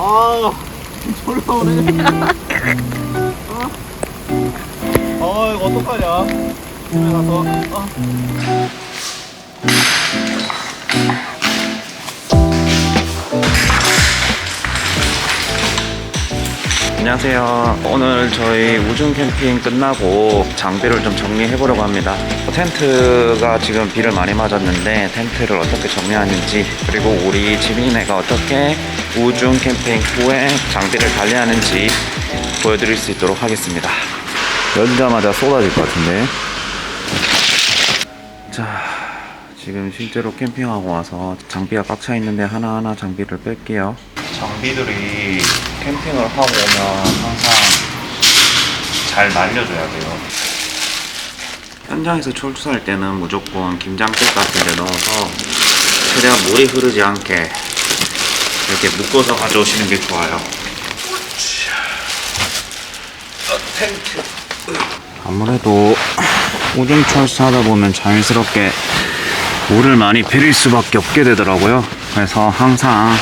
아, 졸라 오네. 어? 아, 이거 어떡하냐. 집에 가서. 아. 안녕하세요. 오늘 저희 우중 캠핑 끝나고 장비를 좀 정리해 보려고 합니다. 텐트가 지금 비를 많이 맞았는데 텐트를 어떻게 정리하는지 그리고 우리 지민이네가 어떻게 우중 캠핑 후에 장비를 관리하는지 보여드릴 수 있도록 하겠습니다. 열자마자 쏟아질 것 같은데. 자, 지금 실제로 캠핑하고 와서 장비가 꽉 차 있는데 하나하나 장비를 뺄게요. 장비들이 캠핑을 하고 오면 항상 잘 날려줘야 돼요. 현장에서 철수할 때는 무조건 김장백 같은 데 넣어서 최대한 물이 흐르지 않게 이렇게 묶어서 가져오시는 게 좋아요. 어. 아무래도 우중 철수하다 보면 자연스럽게 물을 많이 비릴 수밖에 없게 되더라고요. 그래서 항상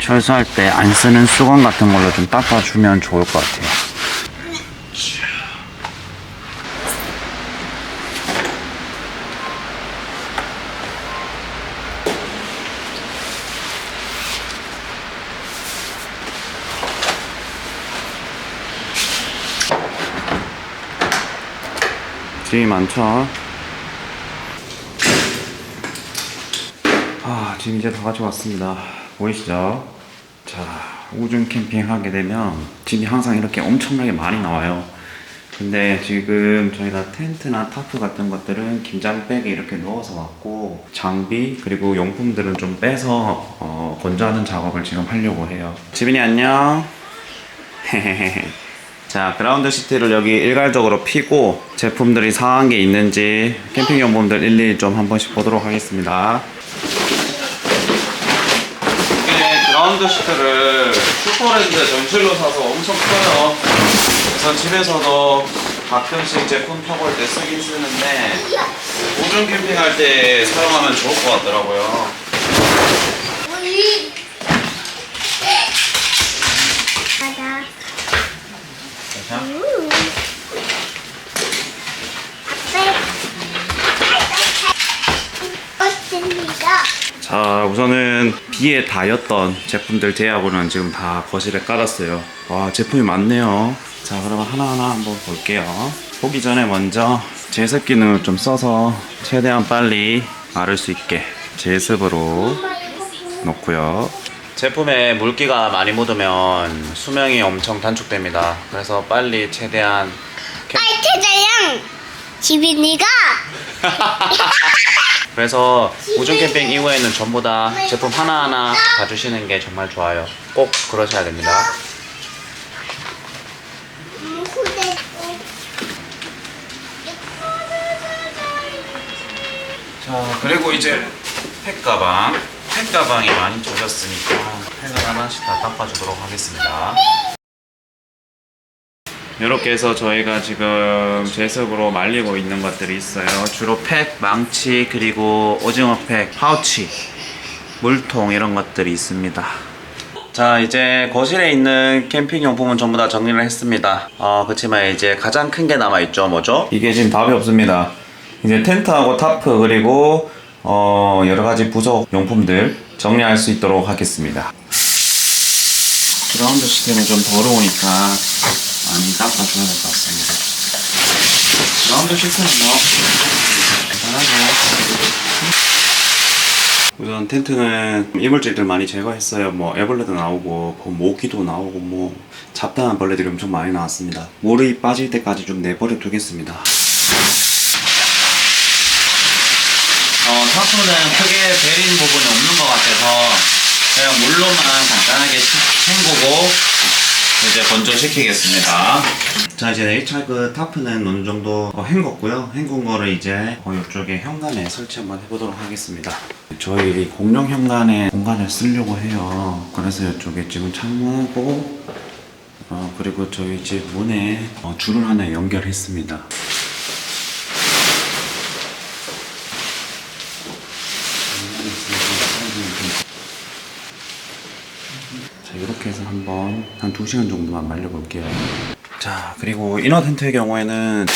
철수할 때 안 쓰는 수건 같은 걸로 좀 닦아주면 좋을 것 같아요. 짐이 많죠? 아, 지금 이제 다 가져왔습니다. 보이시죠? 자, 우중 캠핑 하게 되면 짐이 항상 이렇게 엄청나게 많이 나와요. 근데 지금 저희가 텐트나 타프 같은 것들은 김장백에 이렇게 넣어서 왔고 장비 그리고 용품들은 좀 빼서 어, 건조하는 작업을 지금 하려고 해요. 지빈이 안녕. 자, 그라운드 시트를 여기 일괄적으로 피고 제품들이 상한 게 있는지 캠핑 용품들 일일이 좀 한 번씩 보도록 하겠습니다. 이게 그라운드 시트를 슈퍼랜드 전실로 사서 엄청 커요. 그래서 집에서도 가끔씩 제품 펴볼 때 쓰긴 쓰는데 오전 캠핑할 때 사용하면 좋을 것 같더라고요. 가자. 자, 우선은 비에 닿였던 제품들 제하고는 지금 다 거실에 깔았어요. 와, 제품이 많네요. 자, 그러면 하나하나 한번 볼게요. 보기 전에 먼저 제습 기능을 좀 써서 최대한 빨리 마를 수 있게 제습으로 놓고요. 제품에 물기가 많이 묻으면 수명이 엄청 단축됩니다. 그래서 빨리 최대한 캠- 아이 태자양 지빈이가 그래서 우중 캠핑 이후에는 전부 다 제품 하나하나 봐주시는 게 정말 좋아요. 꼭 그러셔야 됩니다. 후대 자, 그리고 이제 팩 가방. 팩 가방이 많이 젖었으니까 팩을 하나씩 다 닦아주도록 하겠습니다. 이렇게 해서 저희가 지금 제습으로 말리고 있는 것들이 있어요. 주로 팩, 망치, 그리고 오징어 팩, 파우치, 물통 이런 것들이 있습니다. 자 이제 거실에 있는 캠핑 용품은 전부 다 정리를 했습니다. 어 그렇지만 이제 가장 큰 게 남아 있죠. 뭐죠? 이게 지금 답이 없습니다. 이제 텐트하고 타프 그리고 어 여러 가지 부속 용품들 정리할 수 있도록 하겠습니다. 그라운드 시스템은 좀 더러우니까 많이 닦아줘야 될 것 같습니다. 그라운드 시스템은 뭐 간단하죠. 우선 텐트는 이물질들 많이 제거했어요. 뭐 애벌레도 나오고 뭐 모기도 나오고 뭐 잡다한 벌레들이 엄청 많이 나왔습니다. 물이 빠질 때까지 좀 내버려 두겠습니다. 어, 타프는 크게 베린 부분이 없는 것 같아서 그냥 물로만 간단하게 헹구고 이제 건조시키겠습니다. 자 이제 H차크 그 타프는 어느 정도 어, 헹궜고요. 헹군 거를 이제 어, 이쪽에 현관에 설치 한번 해보도록 하겠습니다. 저희 공용 현관에 공간을 쓰려고 해요. 그래서 이쪽에 지금 창문하고 어, 그리고 저희 집 문에 어, 줄을 하나 연결했습니다. 자 이렇게 이렇게 해서 한번 한 2시간 정도만 말려볼게요. 자, 그리고 이너 텐트의 경우에는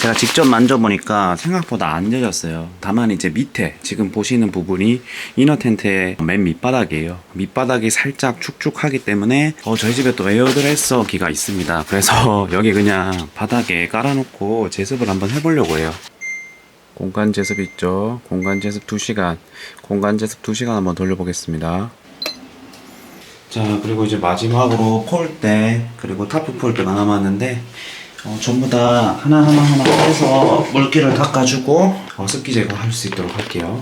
제가 직접 만져보니까 생각보다 안 젖었어요. 다만 이제 밑에 지금 보시는 부분이 이너 텐트의 맨 밑바닥이에요. 밑바닥이 살짝 축축하기 때문에 어, 저희 집에 또 에어드레서기가 있습니다. 그래서 여기 그냥 바닥에 깔아놓고 제습을 한번 해보려고 해요. 공간 제습 있죠? 공간 제습 2시간. 공간 제습 2시간 한번 돌려보겠습니다. 자, 그리고 이제 마지막으로 폴대, 그리고 타프 폴대가 남았는데, 어, 전부 다 하나하나 하나 해서 물기를 닦아주고, 어, 습기 제거할 수 있도록 할게요.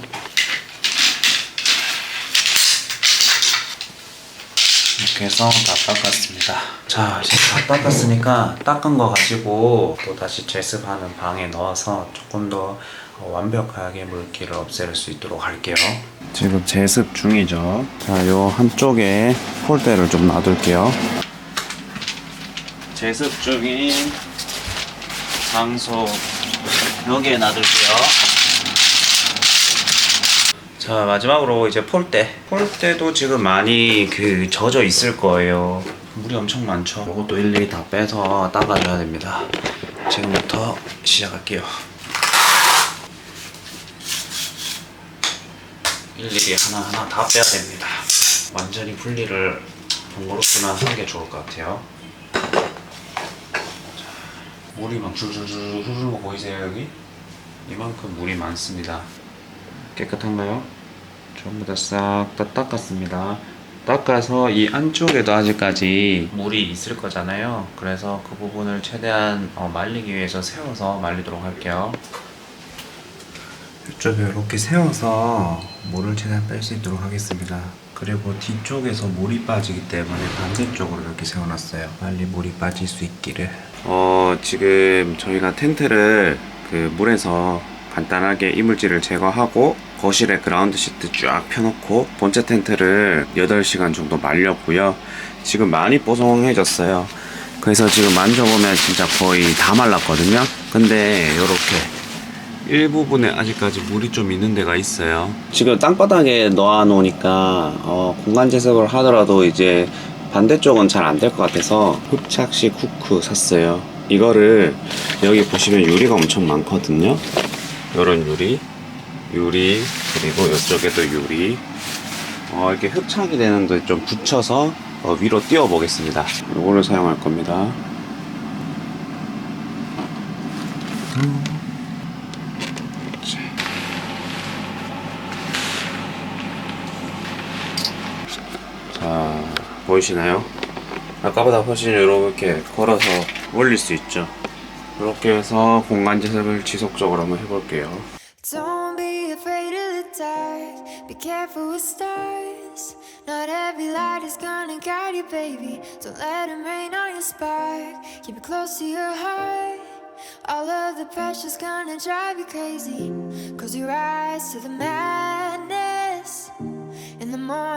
이렇게 해서 다 닦았습니다. 자, 이제 다 닦았으니까 닦은 거 가지고 또 다시 제습하는 방에 넣어서 조금 더 어, 완벽하게 물기를 없앨 수 있도록 할게요. 지금 제습 중이죠. 자, 요 한쪽에 폴대를 좀 놔둘게요. 제습 중인 장소 여기에 놔둘게요. 자 마지막으로 이제 폴대 폴대도 지금 많이 그 젖어 있을 거예요 물이 엄청 많죠 이것도 일일이 다 빼서 닦아줘야 됩니다 지금부터 시작할게요 일일이 하나하나 다 빼야 됩니다 완전히 분리를 번거롭지만 하는 게 좋을 것 같아요 자, 물이 막 줄줄줄 흐르는 거 보이세요 여기? 이만큼 물이 많습니다 깨끗한가요? 전부 다 싹 다 닦았습니다. 닦아서 이 안쪽에도 아직까지 물이 있을 거잖아요. 그래서 그 부분을 최대한 어, 말리기 위해서 세워서 말리도록 할게요. 이쪽에 이렇게 세워서 물을 최대한 뺄 수 있도록 하겠습니다. 그리고 뒤쪽에서 물이 빠지기 때문에 반대쪽으로 이렇게 세워놨어요. 빨리 물이 빠질 수 있기를. 어, 지금 저희가 텐트를 그 물에서 간단하게 이물질을 제거하고 거실에 그라운드 시트 쫙 펴놓고 본체 텐트를 8시간 정도 말렸고요. 지금 많이 뽀송해졌어요. 그래서 지금 만져보면 진짜 거의 다 말랐거든요. 근데 이렇게 일부분에 아직까지 물이 좀 있는 데가 있어요. 지금 땅바닥에 넣어 놓으니까 어, 공간 제습을 하더라도 이제 반대쪽은 잘 안 될 것 같아서 흡착식 후크 샀어요. 이거를 여기 보시면 유리가 엄청 많거든요. 요런 유리, 유리, 그리고 이쪽에도 유리. 어, 이렇게 흡착이 되는 데 좀 붙여서 어, 위로 띄워 보겠습니다. 요거를 사용할 겁니다. 자, 보이시나요? 아까보다 훨씬 이렇게 걸어서 올릴 수 있죠. 이렇게 해서 공간 제습을 지속적으로 한번 해볼게요. Don't be afraid of the dark. Be careful with stars. Not every light is gonna guide you, baby. Don't let them rain on your spark. Keep it close to your heart. All of the pressure's gonna drive you crazy. Close your eyes to the madness.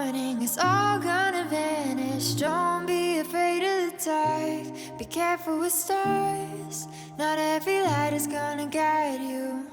Morning, it's all gonna vanish. Don't be afraid of the dark. Be careful with stars. Not every light is gonna guide you.